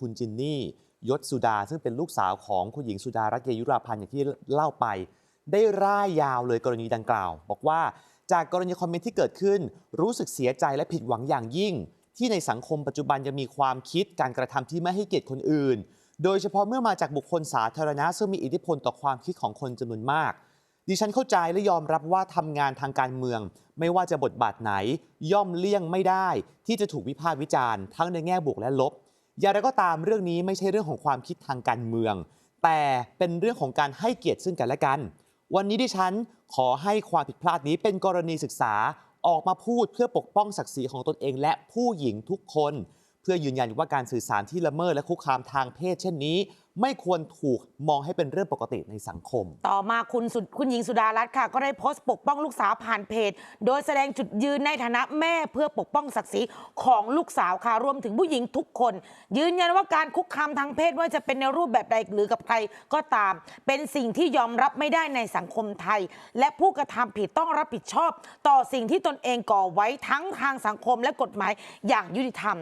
คุณจินนี่ยศสุดา ซึ่งเป็นลูกสาวของคุณหญิงสุดารัตน์เกยุราพันธ์อย่างที่เล่าไป ได้ร่ายยาวเลยกรณีดังกล่าว บอกว่าจากกรณีคอมเมนต์ที่เกิดขึ้น รู้สึกเสียใจและผิดหวังอย่างยิ่ง ที่ในสังคมปัจจุบันยังมีความคิดการกระทำที่ไม่ให้เกียรติคนอื่น โดยเฉพาะเมื่อมาจากบุคคลสาธารณะ ซึ่งมีอิทธิพลต่อความคิดของคนจำนวนมาก ดิฉันเข้าใจและยอมรับว่าทำงานทางการเมือง ไม่ว่าจะบทบาทไหน ย่อมเลี่ยงไม่ได้ ที่จะถูกวิพากษ์วิจารณ์ทั้งในแง่บวกและลบ อย่างไรก็ตามเรื่องนี้ไม่ใช่เรื่องของความคิดทางการเมือง แต่เป็นเรื่องของการให้เกียรติซึ่งกันและกัน วันนี้ดิฉันขอให้ความผิดพลาดนี้เป็นกรณีศึกษาออกมาพูดเพื่อปกป้องศักดิ์ศรีของตนเอง และผู้หญิงทุกคน พื่อยืนยันว่าการสื่อสารที่ละเมิดและคุกคามทางเพศเช่นนี้ ไม่ควรถูกมองให้เป็นเรื่องปกติในสังคม ต่อมาคุณสุดคุณหญิงสุดารัตน์ค่ะ ก็ได้โพสต์ปกป้องลูกสาวผ่านเพจ โดยแสดงจุดยืนในฐานะแม่เพื่อปกป้องศักดิ์ศรีของลูกสาวค่ะรวมถึงผู้หญิงทุกคน ยืนยันว่าการคุกคามทางเพศว่าจะเป็นในรูปแบบใดหรือกับใครก็ตาม เป็นสิ่งที่ยอมรับไม่ได้ในสังคมไทย และผู้กระทำผิดต้องรับผิดชอบ ต่อสิ่งที่ตนเองก่อไว้ทั้งทางสังคมและกฎหมายอย่างยุติธรรม